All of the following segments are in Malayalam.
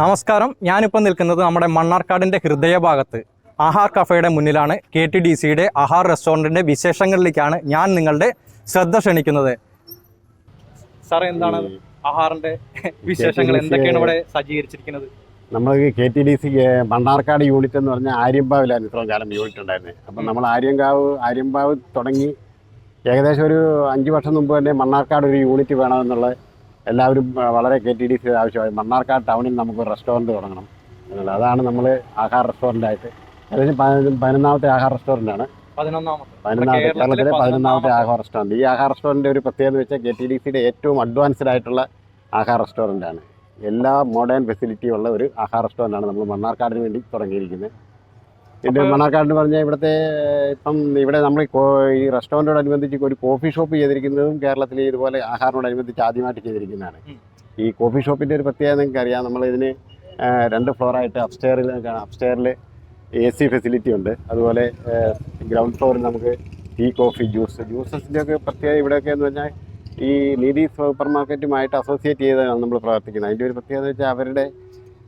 നമസ്കാരം. ഞാനിപ്പോൾ നിൽക്കുന്നത് നമ്മുടെ മണ്ണാർക്കാടിന്റെ ഹൃദയഭാഗത്ത്. ആഹാർ കഫേയുടെ മുന്നിലാണ് കെ ടി ഡി സിയുടെ ആഹാർ റെസ്റ്റോറന്റിന്റെ വിശേഷങ്ങളിലേക്കാണ് ഞാൻ നിങ്ങളുടെ ശ്രദ്ധ ക്ഷണിക്കുന്നത്. സാർ എന്താണ് ആഹാറിന്റെ വിശേഷങ്ങൾ? എന്തൊക്കെയാണ് ഇവിടെ സജ്ജീകരിച്ചിരിക്കുന്നത്? നമ്മൾ K T D C Mannarkkad unit എന്ന് പറഞ്ഞാൽ ആര്യമ്പാവിലായിരുന്നു ഇത്രയും കാലം യൂണിറ്റ് ഉണ്ടായിരുന്നത് അപ്പം നമ്മൾ ആര്യങ്കാവ് ആര്യമ്പാവ് തുടങ്ങി ഏകദേശം ഒരു അഞ്ച് വർഷം മുമ്പ് തന്നെ മണ്ണാർക്കാട് ഒരു യൂണിറ്റ് വേണമെന്നുള്ള എല്ലാവരും വളരെ കെ ടി ഡി സി ആവശ്യമായി മണ്ണാർക്കാട് ടൗണിൽ നമുക്ക് റെസ്റ്റോറന്റ് തുടങ്ങണം. എന്നുള്ളത് അതാണ് നമ്മൾ ആഹാർ റെസ്റ്റോറന്റ് ഏകദേശം പതിനൊന്ന് പതിനൊന്നാമത്തെ ആഹാർ റെസ്റ്റോറന്റ് ആണ് പതിനൊന്നാമത്തെ കേരളത്തിലെ പതിനൊന്നാമത്തെ ആഹാർ റെസ്റ്റോറന്റ് ഈ ആഹാർ റെസ്റ്റോറന്റ് ഒരു പ്രത്യേകത എന്ന് വെച്ചാൽ കെ ടി ഡി സിയുടെ ഏറ്റവും അഡ്വാൻസ്ഡ് ആയിട്ടുള്ള ആഹാർ റെസ്റ്റോറന്റാണ്. എല്ലാ മോഡേൺ ഫെസിലിറ്റി ഉള്ള ഒരു ആഹാർ റെസ്റ്റോറന്റാണ് നമ്മൾ മണ്ണാർക്കാടിന് വേണ്ടി തുടങ്ങിയിരിക്കുന്നത്. ഇത് അപ്പോൾ- പറഞ്ഞ ഇവിടുത്തെ ഇപ്പം ഇവിടെ നമ്മൾ ഈ റെസ്റ്റോറന്റോടനുബന്ധിച്ച് ഒരു കോഫി ഷോപ്പ് ചെയ്തിരിക്കുന്നതും കേരളത്തിലെ ഇതുപോലെ ആഹാറിനോടനുബന്ധിച്ച് ആദ്യമായിട്ട് ചെയ്തിരിക്കുന്നതാണ്. ഈ കോഫി ഷോപ്പിന്റെ ഒരു പ്രത്യേകത നിങ്ങൾക്ക് അറിയാം. നമ്മളിതിന് രണ്ട് ഫ്ലോറായിട്ട് അപ്സ്റ്റെയറിൽ അപ്സ്റ്റെയറിൽ എ സി ഫെസിലിറ്റി ഉണ്ട്. അതുപോലെ ഗ്രൗണ്ട് ഫ്ലോറിൽ നമുക്ക് ടീ കോഫി ജ്യൂസ് ജ്യൂസസിന്റെ ഒക്കെ പ്രത്യേകത ഇവിടെയൊക്കെ എന്ന് പറഞ്ഞാൽ ഈ നീതി സൂപ്പർ മാർക്കറ്റുമായിട്ട് അസോസിയേറ്റ് ചെയ്താണ് നമ്മൾ പ്രവർത്തിക്കുന്നത്. അതിന്റെ ഒരു പ്രത്യേകത വെച്ചാൽ അവരുടെ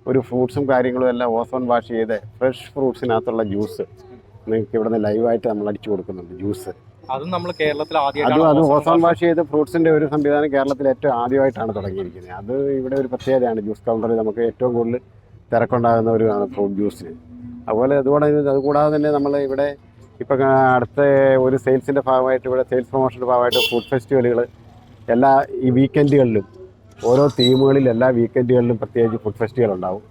ഒരു ഫ്രൂട്ട്സും കാര്യങ്ങളും എല്ലാം ഓസോൺ വാഷ് ചെയ്ത് ഫ്രഷ് ഫ്രൂട്ട്സിനകത്തുള്ള ജ്യൂസ് നിങ്ങൾക്ക് ഇവിടെ നിന്ന് ലൈവായിട്ട് നമ്മൾ അടിച്ചു കൊടുക്കുന്നുണ്ട് ജ്യൂസ്. അതും നമ്മൾ കേരളത്തിൽ അതും അത് ഓസോൺ വാഷ് ചെയ്ത് ഫ്രൂട്ട്സിന്റെ ഒരു സംവിധാനം കേരളത്തിൽ ഏറ്റവും ആദ്യമായിട്ടാണ് തുടങ്ങിയിരിക്കുന്നത്. അത് ഇവിടെ ഒരു പ്രത്യേകതയാണ് ജ്യൂസ് കൗണ്ടറിൽ നമുക്ക് ഏറ്റവും കൂടുതൽ തിരക്കുണ്ടാകുന്ന ഒരു ഫ്രൂട്ട് ജ്യൂസിന്. അതുപോലെ അതുകൂടെ അതുകൂടാതെ തന്നെ നമ്മൾ ഇവിടെ ഇപ്പം അടുത്ത ഒരു സെയിൽസിന്റെ ഭാഗമായിട്ട് ഇവിടെ സെയിൽസ് പ്രൊമോഷന്റെ ഭാഗമായിട്ട് ഫുഡ് ഫെസ്റ്റിവലുകൾ എല്ലാ ഈ വീക്കെൻഡുകളിലും ഓരോ തീമുകളിൽ എല്ലാ വീക്കെൻഡുകളിലും പ്രത്യേകിച്ച് ഫുഡ് ഫെസ്റ്റിവൽ ഉണ്ടാവും.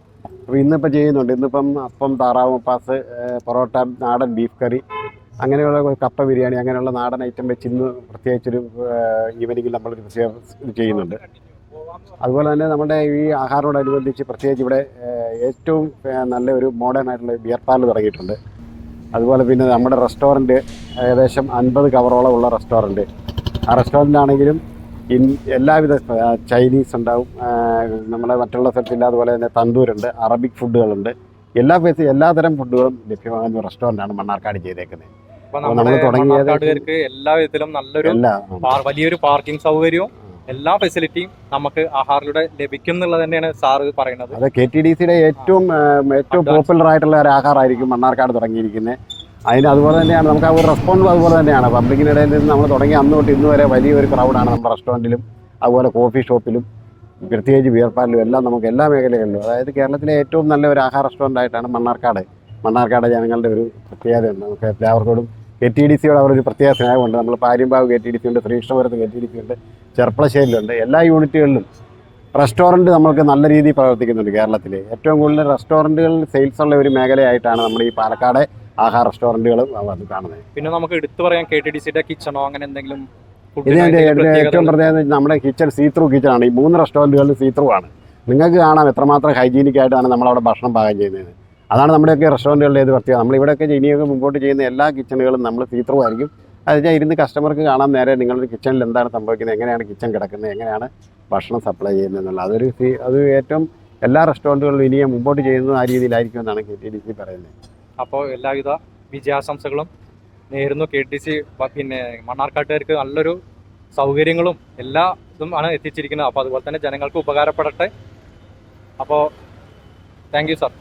അപ്പോൾ ഇന്നിപ്പോൾ ചെയ്യുന്നുണ്ട്. ഇന്നിപ്പം അപ്പം താറാവ് പാസ് പൊറോട്ട നാടൻ ബീഫ് കറി അങ്ങനെയുള്ള കപ്പ ബിരിയാണി അങ്ങനെയുള്ള നാടൻ ഐറ്റം വെച്ച് ഇന്ന് പ്രത്യേകിച്ചൊരു ഈവനിങ്ങിൽ നമ്മൾ ഇത് ചെയ്യുന്നുണ്ട്. അതുപോലെ തന്നെ നമ്മുടെ ഈ ആഹാരത്തോടനുബന്ധിച്ച് പ്രത്യേകിച്ച് ഇവിടെ ഏറ്റവും നല്ല ഒരു മോഡേൺ ആയിട്ടുള്ള ബിയർ പാർലർ തുടങ്ങിയിട്ടുണ്ട്. അതുപോലെ പിന്നെ നമ്മുടെ റെസ്റ്റോറന്റ് ഏകദേശം അൻപത് കവറോളം ഉള്ള റെസ്റ്റോറന്റ് ആ റെസ്റ്റോറന്റിലാണെങ്കിലും ഇൻ എല്ലാവിധ ചൈനീസ് ഉണ്ടാവും. നമ്മളെ നമ്മുടെ മറ്റുള്ള സ്ഥലത്തില്ല അതുപോലെ തന്നെ തന്തൂരുണ്ട് അറബിക് ഫുഡുകളുണ്ട് എല്ലാ ഫെസി എല്ലാതരം ഫുഡുകളും ലഭ്യമാകുന്ന റെസ്റ്റോറന്റാണ് മണ്ണാർക്കാട് ചെയ്തേക്കുന്നത്. എല്ലാ വിധത്തിലും നല്ലൊരു വലിയൊരു പാർക്കിംഗ് സൗകര്യവും എല്ലാ ഫെസിലിറ്റിയും നമുക്ക് ആഹാറിലൂടെ ലഭിക്കും എന്നുള്ളത് തന്നെയാണ് സാറ് പറയുന്നത്. അത് കെ ടി ഡി സിയുടെ ഏറ്റവും ഏറ്റവും പോപ്പുലർ ആയിട്ടുള്ള ഒരു ആഹാരമായിരിക്കും മണ്ണാർക്കാട് തുടങ്ങിയിരിക്കുന്നത്. അതിന് അതുപോലെ തന്നെയാണ്. നമുക്ക് ആ ഒരു റെസ്പോൺസ് അതുപോലെ തന്നെയാണ്. പബ്ലിക്കിനിടയിൽ നിന്ന് നമ്മൾ തുടങ്ങി അന്ന് തൊട്ട് ഇന്ന് വരെ വലിയൊരു ക്രൗഡാണ് നമ്മുടെ റെസ്റ്റോറന്റിലും അതുപോലെ കോഫി ഷോപ്പിലും പ്രത്യേകിച്ച് ബിയർ പാർലിലും എല്ലാം നമുക്ക് എല്ലാ മേഖലകളിലും. അതായത് കേരളത്തിലെ ഏറ്റവും നല്ല ഒരു ആഹാര റെസ്റ്റോറന്റ് ആയിട്ടാണ് മണ്ണാർക്കാട്. മണ്ണാർക്കാട് ജനങ്ങളുടെ ഒരു പ്രത്യേകതയുണ്ട് നമുക്ക് എല്ലാവർക്കോടും കെ ടി ഡി സിയോട് അവരൊരു പ്രത്യേക സ്നേഹമുണ്ട്. നമ്മൾ Paryampav K T D C ഉണ്ട് ശ്രീകൃഷ്ണപുരത്ത് കെ ടി ഡി സി ഉണ്ട് ചെർപ്പളശ്ശേരിയിലുണ്ട്. എല്ലാ യൂണിറ്റുകളിലും റെസ്റ്റോറന്റ് നമ്മൾക്ക് നല്ല രീതിയിൽ പ്രവർത്തിക്കുന്നുണ്ട് കേരളത്തിൽ. ഏറ്റവും കൂടുതൽ റെസ്റ്റോറന്റുകളിൽ സെയിൽസ് ഉള്ള ഒരു മേഖലയായിട്ടാണ് നമ്മുടെ ഈ പാലക്കാട് ആഹാര റെസ്റ്റോറന്റുകളും അത് കാണുന്നത്. പിന്നെ നമുക്ക് എടുത്തു പറയാൻ കെ ടി ഡി സിയുടെ കിച്ചണോ അങ്ങനെ എന്തെങ്കിലും ഇത് എന്റെ ഏറ്റവും പ്രത്യേകത നമ്മുടെ കിച്ചൺ സീ ത്രൂ കിച്ചൺ ആണ്. ഈ മൂന്ന് റെസ്റ്റോറന്റുകളിൽ സീ ത്രൂ ആണ്. നിങ്ങൾക്ക് കാണാം എത്രമാത്രം ഹൈജീനിക് ആയിട്ടാണ് നമ്മളവിടെ ഭക്ഷണം പാകം ചെയ്യുന്നത്. അതാണ് നമ്മുടെയൊക്കെ റെസ്റ്റോറന്റുകളുടെ ഇത് പ്രത്യേകത. നമ്മൾ ഇവിടെയൊക്കെ ഇനിയൊക്കെ മുമ്പോട്ട് ചെയ്യുന്ന എല്ലാ കിച്ചണുകളും നമ്മൾ സീ ത്രൂ ആയിരിക്കും. അത് ഇരുന്ന് കസ്റ്റമർക്ക് കാണാൻ നേരെ നിങ്ങളുടെ കിച്ചണിൽ എന്താണ് സംഭവിക്കുന്നത് എങ്ങനെയാണ് കിച്ചൺ കിടക്കുന്നത് എങ്ങനെയാണ് ഭക്ഷണം സപ്ലൈ ചെയ്യുന്നത് എന്നുള്ളത് അതൊരു അത് ഏറ്റവും എല്ലാ റെസ്റ്റോറന്റുകളിലും ഇനിയും മുമ്പോട്ട് ചെയ്യുന്നത് ആ രീതിയിലായിരിക്കും എന്നാണ് കെ ടി ഡി സി പറയുന്നത്. അപ്പോൾ എല്ലാവിധ വിജയാശംസകളും നേരുന്നു. കെ ടി സി പിന്നെ മണ്ണാർക്കാട്ടുകാർക്ക് നല്ലൊരു സൗകര്യങ്ങളും എല്ലാ ഇതും ആണ് എത്തിച്ചിരിക്കുന്നത്. അപ്പോൾ അതുപോലെ തന്നെ ജനങ്ങൾക്ക് ഉപകാരപ്പെടട്ടെ. അപ്പോൾ താങ്ക് യു സാർ